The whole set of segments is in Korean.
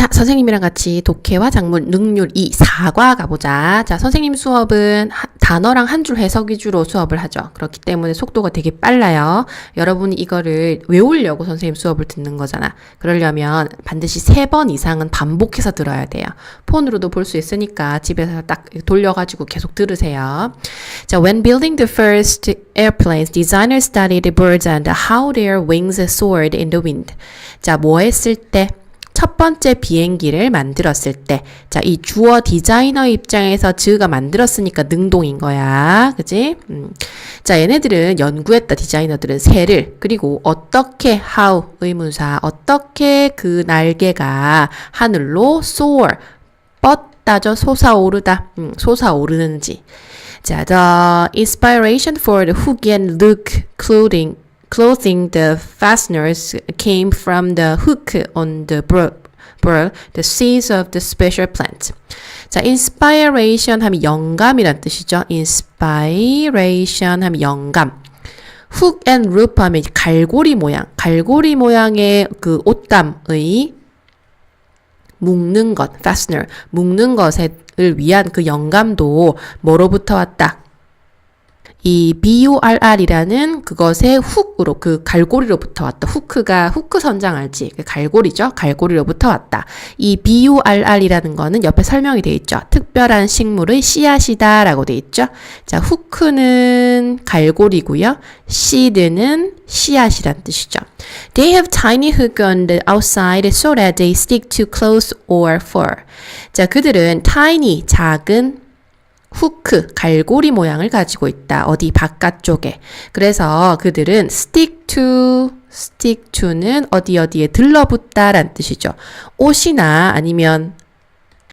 자, 선생님이랑 같이 독해와 작문 능률 2 4과 가보자. 자, 선생님 수업은 하- 단어랑 한 줄 해석 위주로 수업을 하죠. 그렇기 때문에 속도가 되게 빨라요. 여러분이 이거를 외우려고 선생님 수업을 듣는 거잖아. 그러려면 반드시 세번 이상은 반복해서 들어야 돼요. 폰으로도 볼 수 있으니까 집에서 딱 돌려가지고 계속 들으세요. 자, when building the first airplanes, designers studied birds and how their wings soared in the wind. 자, 뭐 했을 때? 첫 번째 비행기를 만들었을 때, 자, 이 주어 디자이너 입장에서 즈가 만들었으니까 능동인 거야. 그지? 음. 자, 얘네들은 연구했다, 디자이너들은 새를. 그리고 어떻게, how, 의문사, 어떻게 그 날개가 하늘로 soar, 뻗다죠, 솟아오르다, 음, 솟아오르는지. 자, the inspiration for the Hookian look clothing clothing the fasteners came from the hook on the burr the seeds of the special plant. 자, inspiration 하면 영감이란 뜻이죠. inspiration 하면 영감. hook and loop 하면 갈고리 모양, 갈고리 모양의 그 옷감의 묶는 것, fastener, 묶는 것을 위한 그 영감도 뭐로부터 왔다? 이 BURR이라는 그것의 훅으로 그 갈고리로부터 왔다. 후크가 후크 선장 알지? 그 갈고리죠. 갈고리로부터 왔다. 이 BURR이라는 거는 옆에 설명이 돼 있죠. 특별한 식물의 씨앗이다라고 돼 있죠. 자, 후크는 갈고리고요. seed는 씨앗이란 뜻이죠. They have tiny hook on the outside so that they stick to clothes or fur. 자, 그들은 tiny 작은 후크, 갈고리 모양을 가지고 있다. 어디 바깥쪽에. 그래서 그들은 stick to, stick to는 어디 어디에 들러붙다 란 뜻이죠. 옷이나 아니면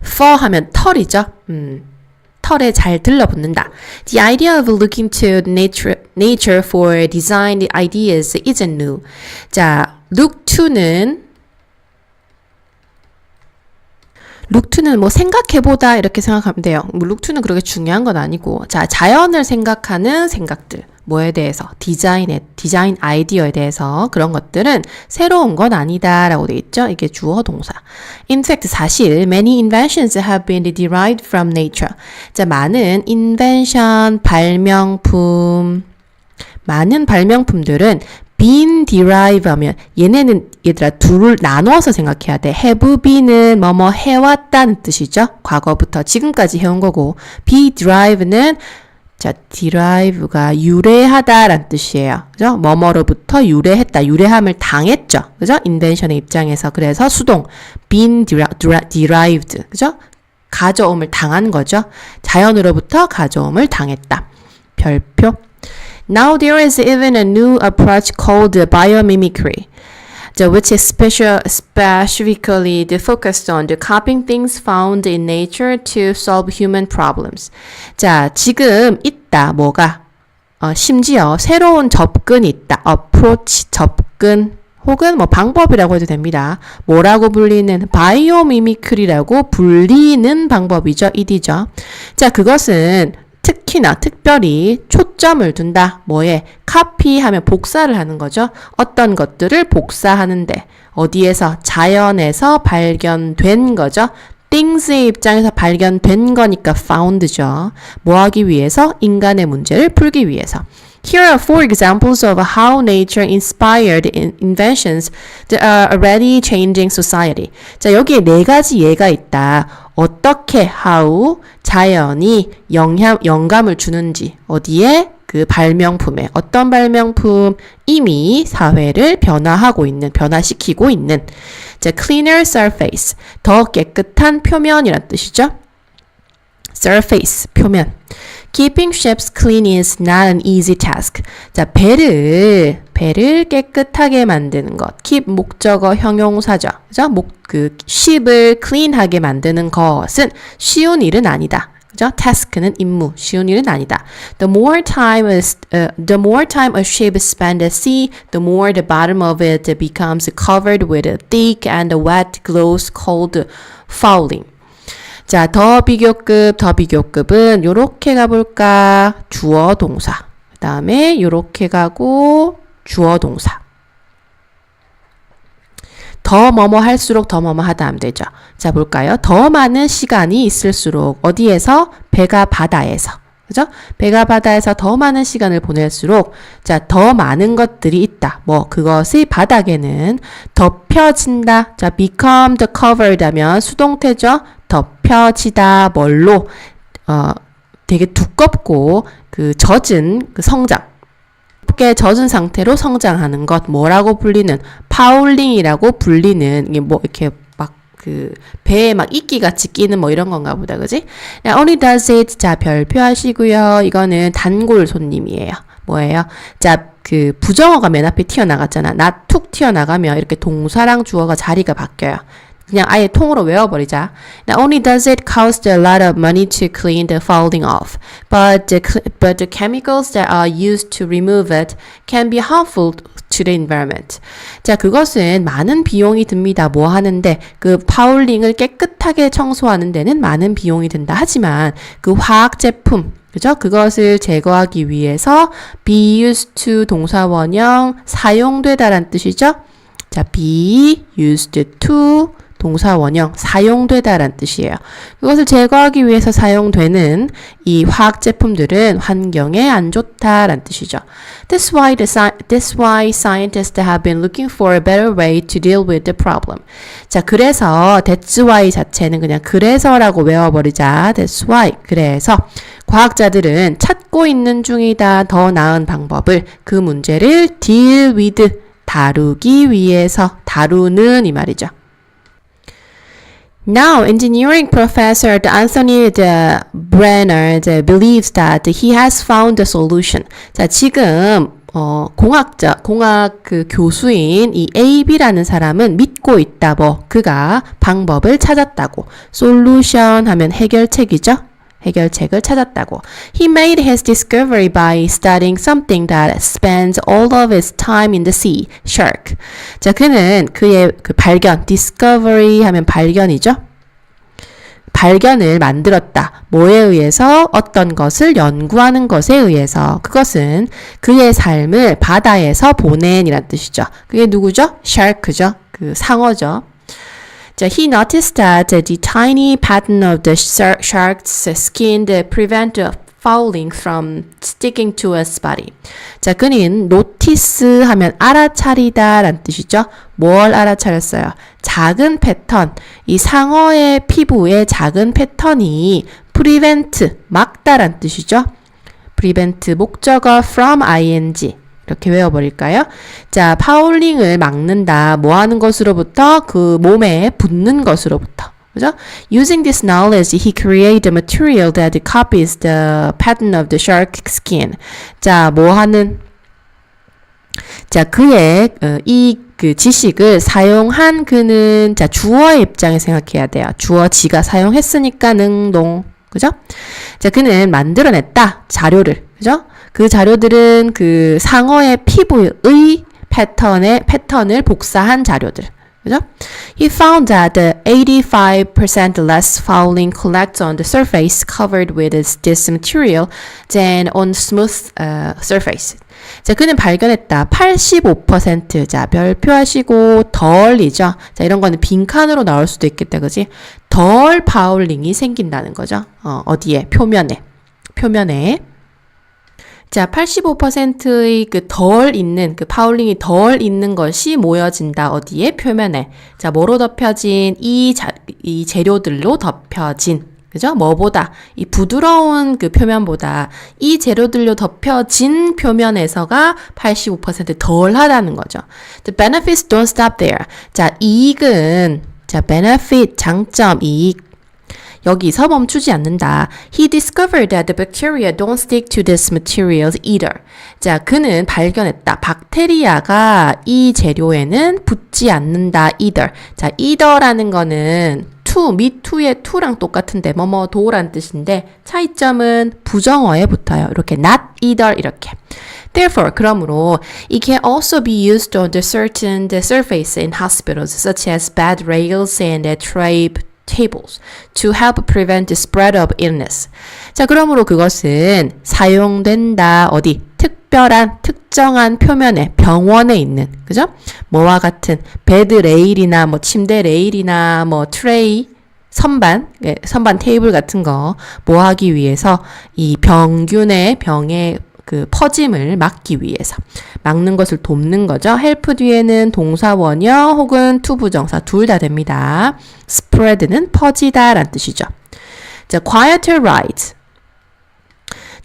fur 하면 털이죠. 음. 털에 잘 들러붙는다. The idea of looking to nature, nature for design ideas isn't new. 자, look to는 룩투는 뭐 생각해보다 이렇게 생각하면 돼요. 뭐 룩투는 그렇게 중요한 건 아니고 자 자연을 생각하는 생각들 뭐에 대해서 디자인에 디자인 아이디어에 대해서 그런 것들은 새로운 건 아니다라고 돼 있죠. 이게 주어 동사. In fact 사실 many inventions have been derived from nature. 자 많은 invention 발명품 많은 발명품들은 been derive 하면 얘네는 얘들아 둘을 나누어서 생각해야 돼. have been은 뭐뭐 해왔다는 뜻이죠. 과거부터 지금까지 해온 거고 be derive는 자, derive가 유래하다란 뜻이에요. 그죠? 뭐뭐로부터 유래했다. 유래함을 당했죠. 그죠? 인벤션의 입장에서. 그래서 수동 been derived. 그죠? 가져옴을 당한 거죠. 자연으로부터 가져옴을 당했다. 별표. Now there is even a new approach called biomimicry, which is special, specifically focused on the copying things found in nature to solve human problems. 자, 지금 있다, 뭐가? 어, 심지어 새로운 접근이 있다. approach, 접근. 혹은 뭐 방법이라고 해도 됩니다. 뭐라고 불리는 바이오미미크리라고 불리는 방법이죠. 이디죠. 자, 그것은 특히나 특별히 초점을 둔다. 뭐에? 카피 하면 복사를 하는 거죠. 어떤 것들을 복사하는데 어디에서 자연에서 발견된 거죠. things의 입장에서 발견된 거니까 found죠. 뭐 하기 위해서? 인간의 문제를 풀기 위해서. Here are four examples of how nature inspired inventions that are already changing society. 자, 여기에 네 가지 예가 있다. 어떻게, how, 자연이 영향, 영감을 주는지, 어디에? 그 발명품에, 어떤 발명품? 이미 사회를 변화하고 있는, 변화시키고 있는. 자, cleaner surface. 더 깨끗한 표면이란 뜻이죠. surface, 표면. Keeping ships clean is not an easy task. 자, 배를, 배를 깨끗하게 만드는 것. keep 목적어 형용사죠. 그죠? 목, 그, ship을 clean하게 만드는 것은 쉬운 일은 아니다. 그죠? task는 임무, 쉬운 일은 아니다. The more time is, uh, the more time a ship spends at sea, the more the bottom of it becomes covered with a thick and wet gloss called fouling. 자, 더 비교급, 더 비교급은 요렇게 가볼까? 주어 동사. 그 다음에 요렇게 가고 주어 동사. 더 뭐뭐 할수록 더 뭐뭐 하다 하면 되죠. 자, 볼까요? 더 많은 시간이 있을수록 어디에서? 배가 바다에서. 그죠? 배가 바다에서 더 많은 시간을 보낼수록 자, 더 많은 것들이 있다. 뭐 그것이 바닥에는 덮여진다. 자, become the covered 하면 수동태죠. 덮여지다 뭘로 어 되게 두껍고 그 젖은 그 성장 두껍게 젖은 상태로 성장하는 것 뭐라고 불리는 파울링이라고 불리는 이게 뭐 이렇게 막 그 배에 막 이끼 같이 끼는 뭐 이런 건가 보다 그지? Only does it 자 별표 하시고요. 이거는 단골 손님이에요. 뭐예요? 자 그 부정어가 맨 앞에 튀어나갔잖아. 나 툭 튀어나가면 이렇게 동사랑 주어가 자리가 바뀌어요. 그냥 아예 통으로 외워버리자. Not only does it cost a lot of money to clean the fouling off, but the, but the chemicals that are used to remove it can be harmful to the environment. 자, 그것은 많은 비용이 듭니다. 뭐 하는데 그 파울링을 깨끗하게 청소하는 데는 많은 비용이 든다. 하지만 그 화학 제품 그죠? 그것을 제거하기 위해서 be used to 동사 원형 사용되다란 뜻이죠. 자, be used to 동사 원형 사용되다란 뜻이에요. 그것을 제거하기 위해서 사용되는 이 화학 제품들은 환경에 안 좋다란 뜻이죠. That's why the that's why scientists have been looking for a better way to deal with the problem. 자, 그래서 that's why 자체는 그냥 그래서라고 외워버리자. That's why 그래서 과학자들은 찾고 있는 중이다. 더 나은 방법을 그 문제를 deal with 다루기 위해서 다루는 이 말이죠. Now, engineering professor Anthony de Brenner believes that he has found the solution. 자, 지금 어, 공학자, 공학 그 교수인 이 AB라는 사람은 믿고 있다. 뭐 그가 방법을 찾았다고. 솔루션 하면 해결책이죠. 해결책을 찾았다고. He made his discovery by studying something that spends all of its time in the sea, shark. 자, 그는 그의 그 발견, discovery 하면 발견이죠. 발견을 만들었다. 뭐에 의해서? 어떤 것을 연구하는 것에 의해서. 그것은 그의 삶을 바다에서 보낸이란 뜻이죠. 그게 누구죠? shark죠. 그 상어죠. 자, he noticed that the tiny pattern of the shark- shark's skin prevent fouling from sticking to its body. 자, 그는 노티스 하면 알아차리다 란 뜻이죠. 뭘 알아차렸어요? 작은 패턴. 이 상어의 피부에 작은 패턴이 prevent, 막다란 뜻이죠. prevent 목적어 from ing. 이렇게 외워버릴까요? 자, 파울링을 막는다. 뭐 하는 것으로부터? 그 몸에 붙는 것으로부터. 그죠? Using this knowledge, he created a material that copies the pattern of the shark skin. 자, 뭐 하는? 자, 그의 어, 이그 지식을 사용한 그는 자 주어의 입장에 생각해야 돼요. 주어 지가 사용했으니까 능동. 그죠? 자, 그는 만들어냈다. 자료를. 그죠? 그 자료들은 그 상어의 피부의 패턴의 패턴을 복사한 자료들. 그죠? He found that the 85% less fouling collects on the surface covered with this material than on smooth uh, surface. 자, 그는 발견했다. 85%. 자, 별표하시고 덜이죠. 자, 이런 거는 빈칸으로 나올 수도 있겠다. 그지? 덜 파울링이 생긴다는 거죠. 어, 어디에? 표면에. 표면에. 자, 85%의 그 덜 있는, 그 파울링이 덜 있는 것이 모여진다. 어디에? 표면에. 자, 뭐로 덮여진? 이 자, 이 재료들로 덮여진. 그죠? 뭐보다? 이 부드러운 그 표면보다 이 재료들로 덮여진 표면에서가 85%덜 하다는 거죠. The benefits don't stop there. 자, 이익은, 자, benefit, 장점, 이익. 여기서 멈추지 않는다. He discovered that the bacteria don't stick to these materials either. 자, 그는 발견했다. 박테리아가 이 재료에는 붙지 않는다. either. 자, either라는 거는 to, me to의 to랑 똑같은데 뭐뭐 도란 뜻인데 차이점은 부정어에 붙어요. 이렇게 not either 이렇게. Therefore, 그러므로 it can also be used on the certain the surface in hospitals such as bed rails and tray tables to help prevent the spread of illness. 자, 그러므로 그것은 사용된다. 어디? 특 특별한 특정한 표면에 병원에 있는 그죠? 뭐와 같은 베드 레일이나 뭐 침대 레일이나 뭐 트레이 선반 예, 선반 테이블 같은 거뭐 하기 위해서 이 병균의 병의 그 퍼짐을 막기 위해서 막는 것을 돕는 거죠. 헬프 뒤에는 동사 원형 혹은 투부정사 둘 다 됩니다. spread는 퍼지다란 뜻이죠. 자, quieter rides.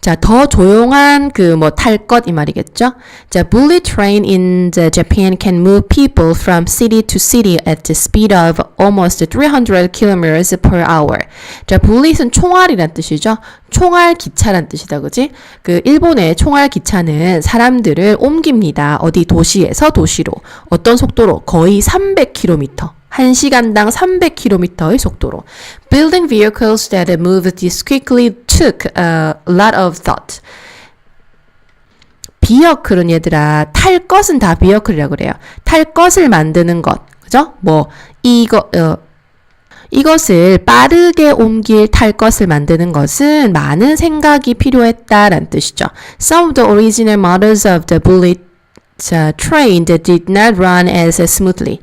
자, 더 조용한 그 뭐 탈 것 이 말이겠죠? 자, bullet train in the Japan can move people from city to city at the speed of almost 300 kilometers per hour. 자, bullet은 총알이란 뜻이죠? 총알 기차란 뜻이다, 그지? 그 일본의 총알 기차는 사람들을 옮깁니다. 어디 도시에서 도시로. 어떤 속도로? 거의 300km. 1시간당 300km의 속도로. Building vehicles that moved this quickly took a lot of thought. 비어클은 얘들아 탈 것은 다 비어클이라고 그래요. 탈 것을 만드는 것. 그죠? 뭐 이거 어 이것을 빠르게 옮길 탈 것을 만드는 것은 많은 생각이 필요했다라는 뜻이죠. Some of the original models of the bullet uh, train did not run as smoothly.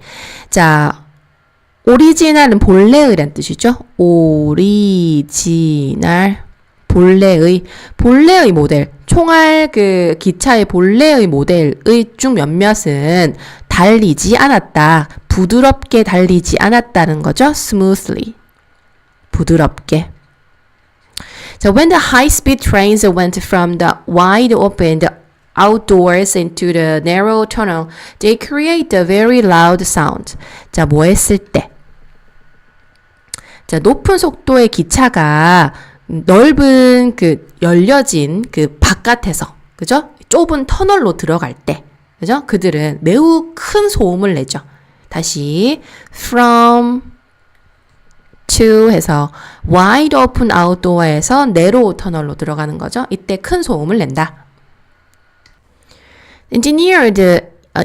자, 오리지널은 본래의란 뜻이죠. 오리지널 본래의 본래의 모델 총알 그 기차의 본래의 모델의 중 몇몇은 달리지 않았다. 부드럽게 달리지 않았다는 거죠. smoothly. 부드럽게. So when the high-speed trains went from the wide open outdoors into the narrow tunnel, they create a very loud sound. 자, 뭐 했을 때? 자, 높은 속도의 기차가 넓은 그 열려진 그 바깥에서, 그죠? 좁은 터널로 들어갈 때, 그죠? 그들은 매우 큰 소음을 내죠. 다시, from to 해서 wide open outdoor에서 narrow 터널로 들어가는 거죠. 이때 큰 소음을 낸다. Engineered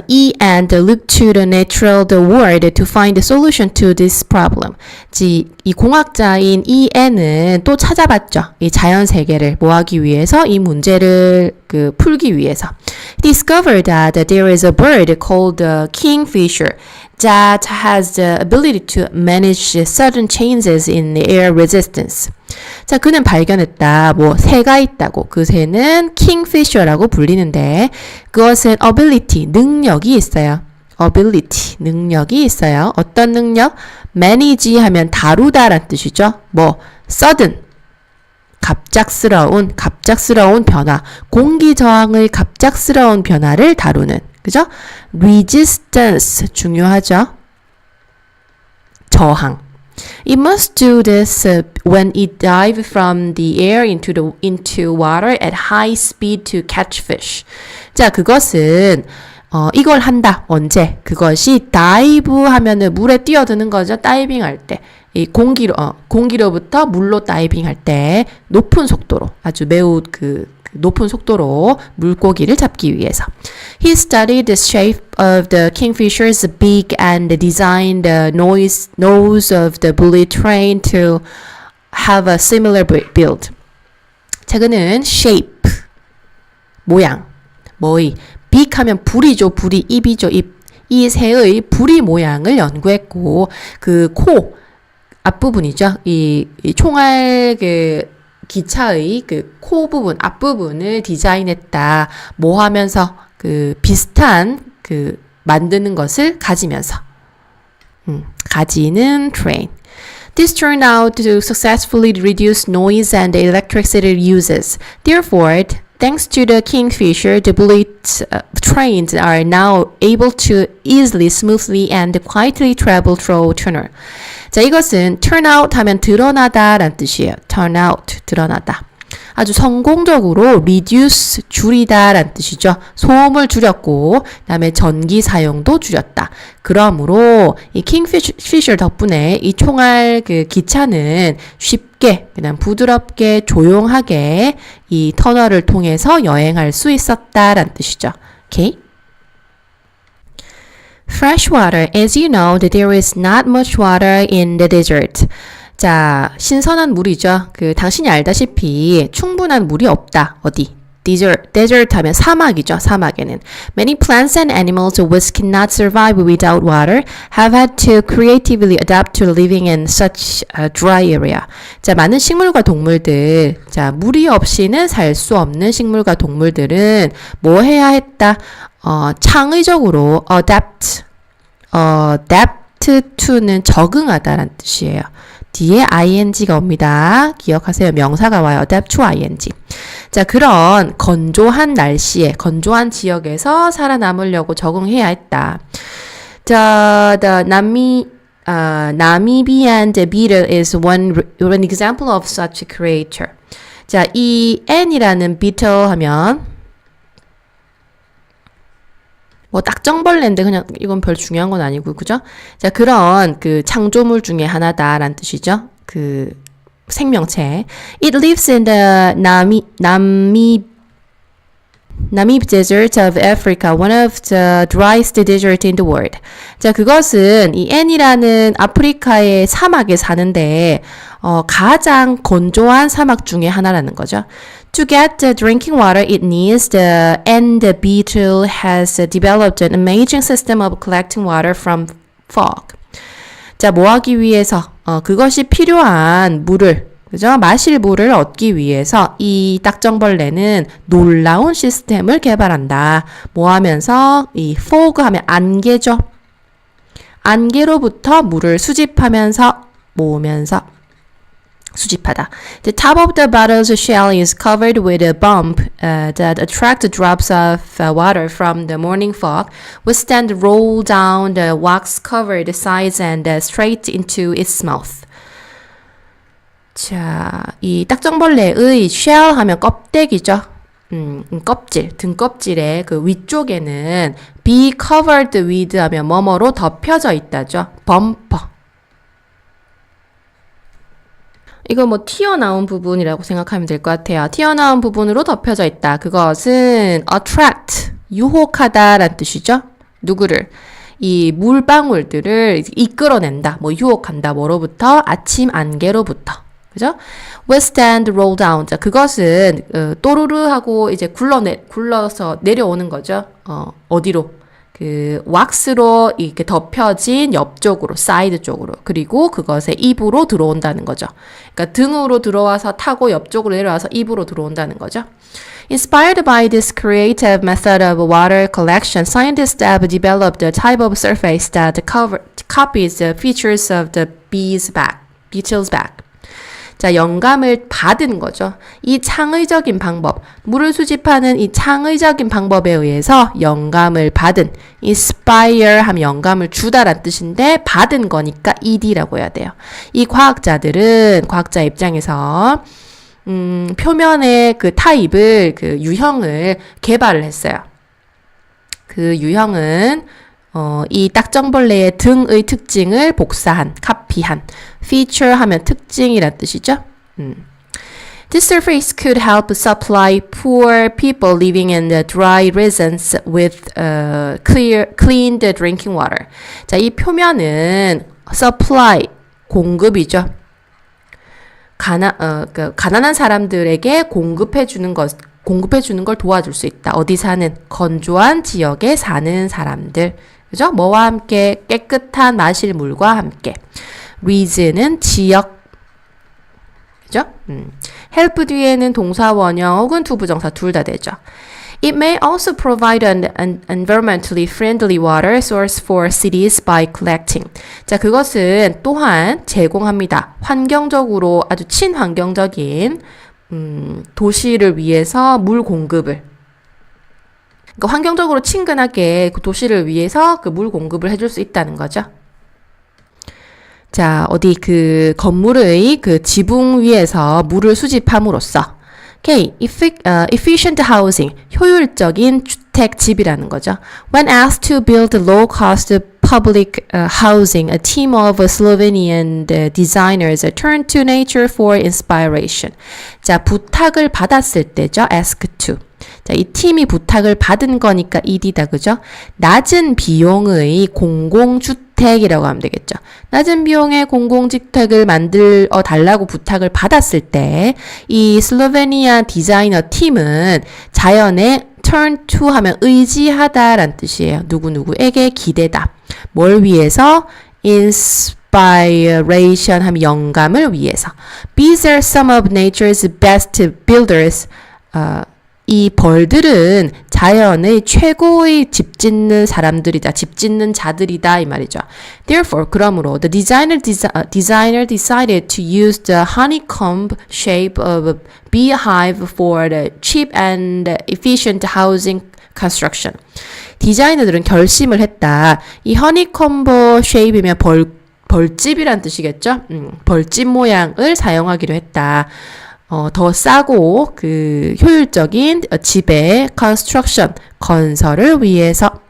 E and look to the natural the world to find a solution to this problem. 지, 이 공학자인 E는 또 찾아봤죠. 이 자연 세계를 뭐하기 위해서 이 문제를 그 풀기 위해서. Discovered that there is a bird called the kingfisher that has the ability to manage sudden changes in the air resistance. 자, 그는 발견했다. 뭐, 새가 있다고. 그 새는 킹피셔라고 불리는데, 그것은 ability, 능력이 있어요. ability, 능력이 있어요. 어떤 능력? manage 하면 다루다란 뜻이죠. 뭐, sudden, 갑작스러운, 갑작스러운 변화, 공기 저항의 갑작스러운 변화를 다루는, 그죠? resistance, 중요하죠? 저항. It must do this uh, when it dive from the air into the into water at high speed to catch fish. 자, 그것은 어, 이걸 한다. 언제? 그것이 다이브 하면은 물에 뛰어드는 거죠. 다이빙 할 때. 이 공기로 어, 공기로부터 물로 다이빙 할 때 높은 속도로 아주 매우 그 높은 속도로 물고기를 잡기 위해서. He studied the shape of the kingfisher's beak and designed the noise, nose of the bullet train to have a similar build. 자, 그는 shape, 모양, 뭐의, beak 하면 불이죠, 불이, 입이죠, 입. 이 새의 부리 모양을 연구했고, 그 코, 앞부분이죠. 이, 이 총알 그 기차의 그 코 부분, 앞부분을 디자인했다. 뭐 하면서 그 비슷한 그 만드는 것을 가지면서. 음, 가지는 train. This turned out to successfully reduce noise and electricity uses. Therefore, thanks to the Kingfisher, the bullet uh, trains are now able to easily, smoothly, and quietly travel through tunnel. 자, 이것은 turn out 하면 드러나다 라는 뜻이에요. turn out, 드러나다. 아주 성공적으로 reduce, 줄이다 라는 뜻이죠. 소음을 줄였고, 그 다음에 전기 사용도 줄였다. 그러므로 이 킹피셔 덕분에 이 총알 그 기차는 쉽게, 그냥 부드럽게, 조용하게 이 터널을 통해서 여행할 수 있었다 라는 뜻이죠. 오케이? Fresh water. As you know, there is not much water in the desert. 자, 신선한 물이죠. 그 당신이 알다시피 충분한 물이 없다. 어디? Desert, desert 하면 사막이죠. 사막에는 many plants and animals which cannot survive without water have had to creatively adapt to living in such a dry area. 자, 많은 식물과 동물들, 자, 물이 없이는 살 수 없는 식물과 동물들은 뭐 해야 했다? 어, 창의적으로 adapt, 어, adapt to는 적응하다라는 뜻이에요. 뒤에 ing가 옵니다. 기억하세요. 명사가 와요. adapt to ing. 자, 그런 건조한 날씨에, 건조한 지역에서 살아남으려고 적응해야 했다. 자, the Nami, uh, Namibian beetle is one, one example of such a creature. 자, 이 N이라는 beetle 하면 뭐 딱정벌레인데 그냥 이건 별 중요한 건 아니고 그죠? 자 그런 그 창조물 중에 하나다라는 뜻이죠. 그 생명체. It lives in the Nami Nami Namib Desert of Africa, one of the driest desert in the world. 자, 그것은 이 N이라는 아프리카의 사막에 사는데 어, 가장 건조한 사막 중에 하나라는 거죠. To get the drinking water it needs, the and the beetle has developed an amazing system of collecting water from fog. 자, 뭐 하기 위해서 어, 그것이 필요한 물을 그죠? 마실 물을 얻기 위해서 이 딱정벌레는 놀라운 시스템을 개발한다. 뭐 하면서 이 fog 하면 안개죠. 안개로부터 물을 수집하면서 모으면서 수집하다. The top of the bottle's shell is covered with a bump uh, that attract drops of uh, water from the morning fog, which then roll down the wax-covered sides and uh, straight into its mouth. 자, 이 딱정벌레의 shell 하면 껍데기죠. 음, 껍질, 등껍질의 그 위쪽에는 be covered with 하면 뭐뭐로 덮여져 있다죠. 범퍼. 이거 뭐 튀어나온 부분이라고 생각하면 될 것 같아요. 튀어나온 부분으로 덮여져 있다. 그것은 attract, 유혹하다라는 뜻이죠. 누구를? 이 물방울들을 이끌어낸다. 뭐 유혹한다. 뭐로부터? 아침 안개로부터. 그죠? withstand roll down. 자, 그것은 어, 또르르 하고 이제 굴러내 굴러서 내려오는 거죠. 어, 어디로? 그 왁스로 이렇게 덮여진 옆쪽으로 사이드 쪽으로 그리고 그것의 입으로 들어온다는 거죠. 그러니까 등으로 들어와서 타고 옆쪽으로 내려와서 입으로 들어온다는 거죠. Inspired by this creative method of water collection, scientists have developed a type of surface that cover, copies the features of the bee's back, beetle's back. 자, 영감을 받은 거죠. 이 창의적인 방법, 물을 수집하는 이 창의적인 방법에 의해서 영감을 받은, inspire 하면 영감을 주다란 뜻인데, 받은 거니까 ed라고 해야 돼요. 이 과학자들은, 과학자 입장에서, 음, 표면의 그 타입을, 그 유형을 개발을 했어요. 그 유형은 어, 이 딱정벌레의 등의 특징을 복사한, 카피 한. feature 하면 특징이란 뜻이죠. 음. This surface could help supply poor people living in the dry regions with uh, clear, clean drinking water. 자, 이 표면은 supply, 공급이죠. 가나, 어, 그, 가난한 사람들에게 공급해 주는 것, 공급해 주는 걸 도와줄 수 있다. 어디 사는 건조한 지역에 사는 사람들. 그죠? 뭐와 함께 깨끗한 마실 물과 함께. Reason은 지역. 그죠? 음. help 뒤에는 동사 원형 혹은 투부정사 둘 다 되죠. It may also provide an, an environmentally friendly water source for cities by collecting. 자, 그것은 또한 제공합니다. 환경적으로 아주 친환경적인 음, 도시를 위해서 물 공급을 그러니까 환경적으로 친근하게 그 도시를 위해서 그 물 공급을 해줄 수 있다는 거죠. 자, 어디 그 건물의 그 지붕 위에서 물을 수집함으로써 K. efficient housing. 효율적인 주택 집이라는 거죠. When asked to build low-cost public uh, housing, a team of Slovenian designers turned to nature for inspiration. 자, 부탁을 받았을 때죠. ask to. 자, 이 팀이 부탁을 받은 거니까 ED다, 그죠? 낮은 비용의 공공주택이라고 하면 되겠죠. 낮은 비용의 공공주택을 만들어 달라고 부탁을 받았을 때, 이 슬로베니아 디자이너 팀은 자연에 turn to 하면 의지하다란 뜻이에요. 누구누구에게 기대다. 뭘 위해서? inspiration 하면 영감을 위해서. Bees are some of nature's best builders. 어, 이 벌들은 자연의 최고의 집 짓는 사람들이다. 집 짓는 자들이다 이 말이죠. Therefore, 그러므로 the designer desi- uh, designer decided to use the honeycomb shape of a beehive for the cheap and efficient housing construction. 디자이너들은 결심을 했다. 이 허니콤보 쉐입이면 벌 벌집이란 뜻이겠죠? 음, 벌집 모양을 사용하기로 했다. 어, 더 싸고 그 효율적인 어, 집의 construction 건설을 위해서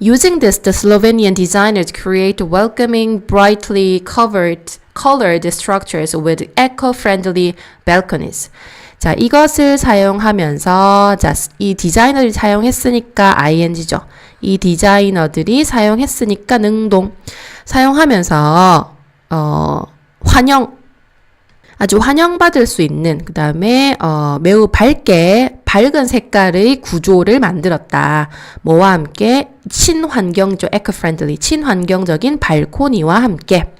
Using this, the Slovenian designers create welcoming, brightly covered, colored structures with eco-friendly balconies. 자, 이것을 사용하면서, 자, 이 디자이너들이 사용했으니까 ing죠. 이 디자이너들이 사용했으니까 능동. 사용하면서, 어, 환영, 아주 환영받을 수 있는 그 다음에 어, 매우 밝게 밝은 색깔의 구조를 만들었다. 뭐와 함께 친환경적 eco-friendly 친환경적인 발코니와 함께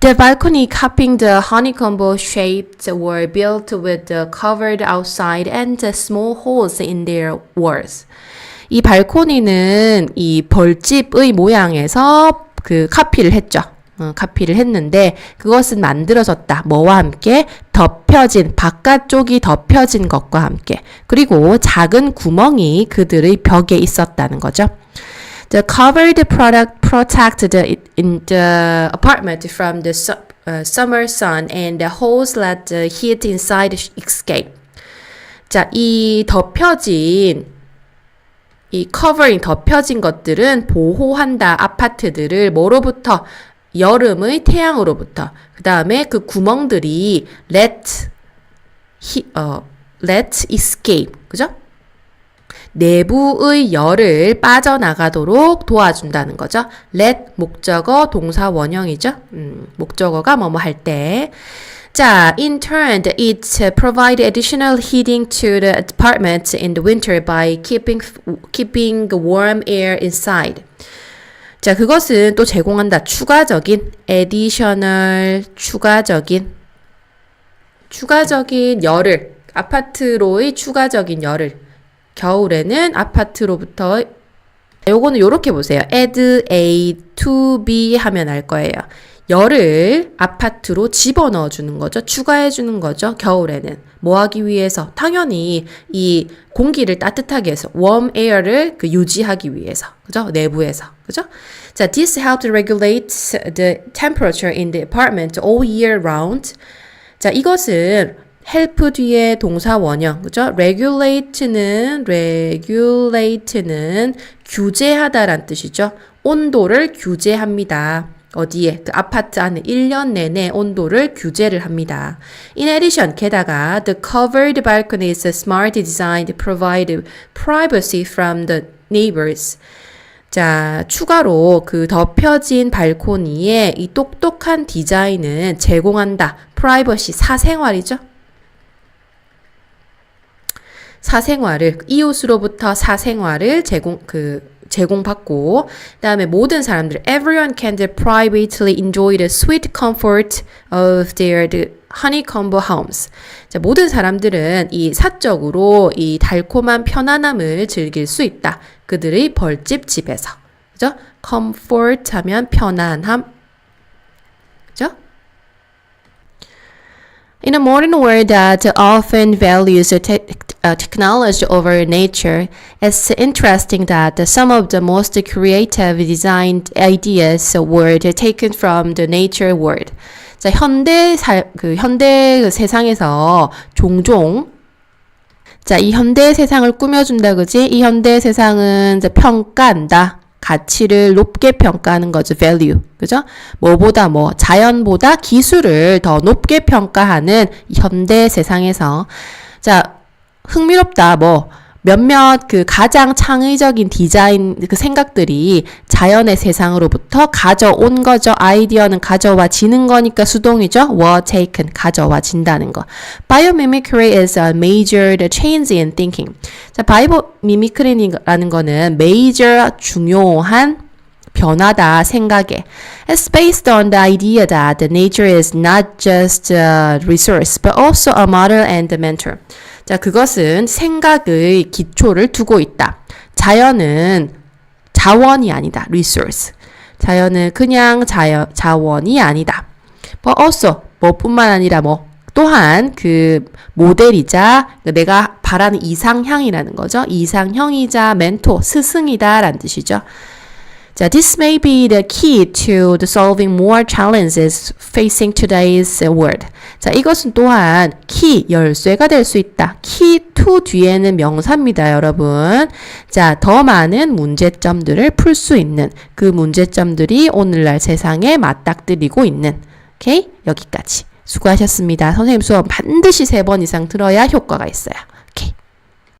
The balcony capping the honeycomb shaped were built with the covered outside and small holes in their walls. 이 발코니는 이 벌집의 모양에서 그 카피를 했죠. 어, 카피를 했는데 그것은 만들어졌다. 뭐와 함께 덮여진 바깥쪽이 덮여진 것과 함께 그리고 작은 구멍이 그들의 벽에 있었다는 거죠. The covered product protect the in the apartment from the uh, summer sun and the holes let the heat inside escape. 자, 이 덮여진 이 covering 덮여진 것들은 보호한다 아파트들을 뭐로부터 여름의 태양으로부터 그 다음에 그 구멍들이 let he, 어, let escape 그죠? 내부의 열을 빠져나가도록 도와준다는 거죠. let 목적어 동사 원형이죠. 음, 목적어가 뭐뭐 할 때. 자, in turn, it provide additional heating to the apartment in the winter by keeping keeping warm air inside. 자, 그것은 또 제공한다. 추가적인 additional 추가적인 추가적인 열을 아파트로의 추가적인 열을 겨울에는 아파트로부터 요거는 요렇게 보세요. add A to B 하면 알 거예요. 열을 아파트로 집어넣어 주는 거죠. 추가해 주는 거죠. 겨울에는. 뭐 하기 위해서? 당연히 이 공기를 따뜻하게 해서 warm air를 그 유지하기 위해서. 그죠? 내부에서. 그죠? 자, this helped regulate the temperature in the apartment all year round. 자, 이것은 help 뒤에 동사 원형, 그죠? regulate는, regulate는 규제하다란 뜻이죠. 온도를 규제합니다. 어디에? 그 아파트 안에 1년 내내 온도를 규제를 합니다. In addition, 게다가 the covered balconies smart designed provide privacy from the neighbors. 자, 추가로 그 덮여진 발코니에 이 똑똑한 디자인은 제공한다. 프라이버시 사생활이죠. 사생활을 이웃으로부터 사생활을 제공 그 제공받고 그다음에 모든 사람들 everyone can privately enjoy the sweet comfort of their honeycomb homes. 자, 모든 사람들은 이 사적으로 이 달콤한 편안함을 즐길 수 있다. 그들의 벌집 집에서. 그죠? comfort 하면 편안함. In a modern world that often values te- uh, technology over nature, it's interesting that some of the most creative design ideas were taken from the nature world. 자, 현대 살, 그 현대 그 세상에서 종종 자, 이 현대 세상을 꾸며준다, 그지? 이 현대 세상은 이제 평가한다. 가치를 높게 평가하는 거죠. value. 그죠? 뭐보다 뭐, 자연보다 기술을 더 높게 평가하는 현대 세상에서. 자, 흥미롭다. 뭐 몇몇 그 가장 창의적인 디자인 그 생각들이 자연의 세상으로부터 가져온 거죠. 아이디어는 가져와지는 거니까 수동이죠. were taken 가져와진다는 거. Biomimicry is a major change in thinking. 자, 바이오미미크리라는 거는 major 중요한 변화다 생각에. It's based on the idea that nature is not just a resource but also a model and a mentor. 자, 그것은 생각의 기초를 두고 있다. 자연은 자원이 아니다. resource. 자연은 그냥 자연, 자원이 아니다. But also 뭐뿐만 아니라 뭐 또한 그 모델이자 내가 바라는 이상향이라는 거죠. 이상형이자 멘토, 스승이다라는 뜻이죠. 자, this may be the key to the solving more challenges facing today's world. 자, 이것은 또한 키, 열쇠가 될 수 있다. key to 뒤에는 명사입니다, 여러분. 자, 더 많은 문제점들을 풀 수 있는 그 문제점들이 오늘날 세상에 맞닥뜨리고 있는. 오케이? 여기까지. 수고하셨습니다. 선생님 수업 반드시 세 번 이상 들어야 효과가 있어요.